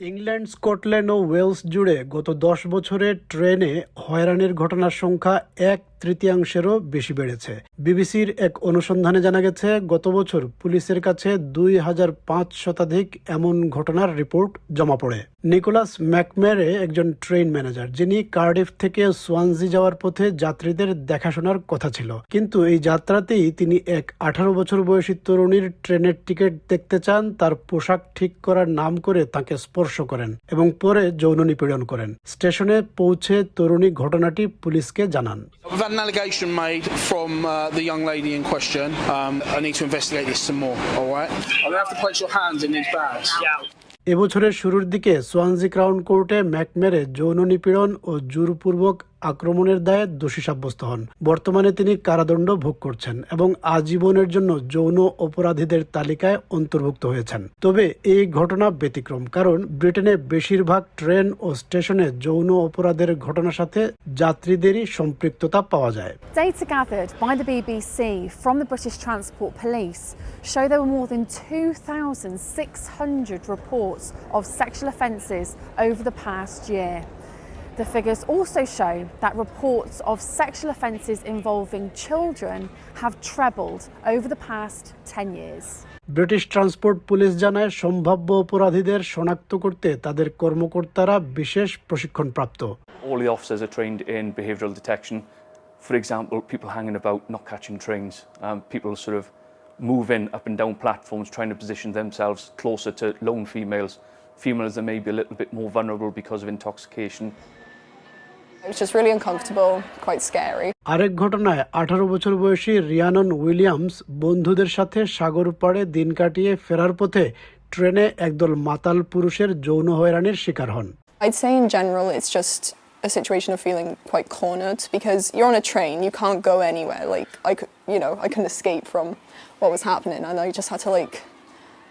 England Scotland ও Wales জুড়ে গত দশ বছরে ট্রেনে হয়রানির ঘটনার সংখ্যা এক তৃতীয়াংশেরও বেশি বেড়েছে। বিবিসির এক অনুসন্ধানে জানা গেছে, গত বছর পুলিশের কাছে দুই হাজার পাঁচ শতাধিক এমন ঘটনার রিপোর্ট জমা পড়ে। নিকোলাস ম্যাকমেরে একজন ট্রেন ম্যানেজার, যিনি কার্ডিফ থেকে সোয়ানজি যাওয়ার পথে যাত্রীদের দেখাশোনার কথা ছিল। কিন্তু এই যাত্রাতেই তিনি এক আঠারো বছর বয়সী তরুণীর ট্রেনের টিকিট দেখতে চান, তার পোশাক ঠিক করার নাম করে তাকে স্পর্শ করেন এবং পরে যৌন নিপীড়ন করেন। স্টেশনে পৌঁছে তরুণী ঘটনাটি পুলিশকে জানান। Had an allegation made from uh, the young lady in question. Um, I need to investigate this some more, all right? I'm going to have to place your hands in these bags. এবছরের শুরুর দিকে Swansea crown কোর্টে ম্যাকমেরে যৌন নিপীড়ন ও জোরপূর্বক আক্রমণের দায়ে দোষী সাব্যস্ত হন। বর্তমানে তিনি কারাদণ্ড ভোগ করছেন এবং আজীবনের জন্য যৌন অপরাধীদের তালিকায় অন্তর্ভুক্ত হয়েছেন। তবে এই ঘটনা ব্যতিক্রম কারণ ব্রিটেনে বেশিরভাগ ট্রেন ও স্টেশনে যৌন অপরাধের ঘটনার সাথে যাত্রীদেরই সম্পৃক্ততা পাওয়া যায়। Data gathered by the BBC from the British Transport Police show there were more than 2,600 reports of sexual offences over the past year. The figures also show that reports of sexual offences involving children have trebled over the past 10 years. British transport police জানায় সম্ভাব্য অপরাধীদের শনাক্ত করতে তাদের কর্মকর্তারা বিশেষ প্রশিক্ষণপ্রাপ্ত all the officers are trained in behavioural detection. For example, people hanging about, not catching trains, um, people sort of moving up and down platforms, trying to position themselves closer to lone females, females that may be a little bit more vulnerable because of intoxication. আরেক ঘটনায় আঠারো বছর বয়সী রিয়ানন Williams বন্ধুদের সাথে সাগর পাড়ে দিন কাটিয়ে ফেরার পথে ট্রেনে একদল মাতাল পুরুষের যৌন হয়রানির শিকার হন I'd say in general it's just a situation of feeling quite cornered because you're on a train, you can't go anywhere. Like I could, you know, I couldn't escape from what was happening, and I just had to like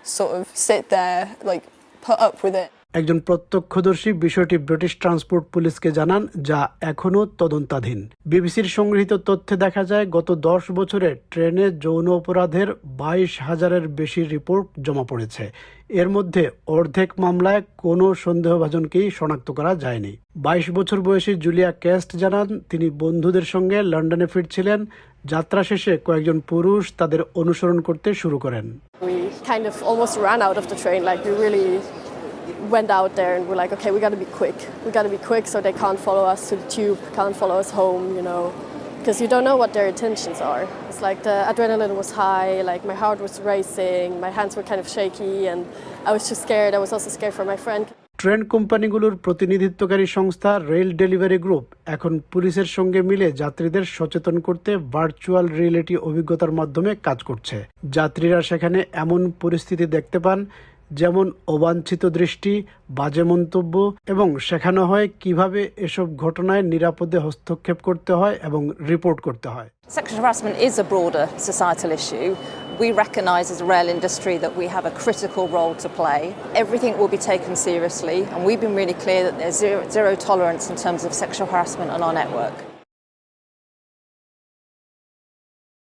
sort of sit there, like put up with it. একজন প্রত্যক্ষদর্শী বিষয়টি British transport পুলিশকে জানান, যা এখনও তদন্তাধীন। বিবিসির সংগৃহীত তথ্যে দেখা যায়, গত দশ বছরে ট্রেনে যৌন অপরাধের বাইশ হাজারের বেশি রিপোর্ট জমা পড়েছে। এর মধ্যে অর্ধেক মামলায় কোনো সন্দেহভাজনকেই শনাক্ত করা যায়নি। বাইশ বছর বয়সী জুলিয়া ক্যাস্ট জানান, তিনি বন্ধুদের সঙ্গে লন্ডনে ফিরছিলেন। যাত্রা শেষে কয়েকজন পুরুষ তাদের অনুসরণ করতে শুরু করেন। Went out there and we're like, okay, we got to be quick. We got to be quick so they can't follow us to the tube, can't follow us home, you know, because you don't know what their intentions are. It's like the adrenaline was high, like my heart was racing, my hands were kind of shaky, and I was just scared. I was also scared for my friend. Train কোম্পানিগুলোর প্রতিনিধিত্বকারী সংস্থা rail delivery group এখন পুলিশের সঙ্গে মিলে যাত্রীদের সচেতন করতে ভার্চুয়াল রিয়েলিটি অভিজ্ঞতার মাধ্যমে কাজ করছে যাত্রীরা সেখানে এমন পরিস্থিতি দেখতে পান যেমন অবাঞ্ছিত দৃষ্টি বাজে মন্তব্য এবং শেখানো হয় কীভাবে এসব ঘটনায় নিরাপদে হস্তক্ষেপ করতে হয় এবং রিপোর্ট করতে হয় Sexual harassment is a broader societal issue. We recognise as a rail industry that we have a critical role to play. Everything will be taken seriously, and we've been really clear that there's zero, zero tolerance in terms of sexual harassment on our network.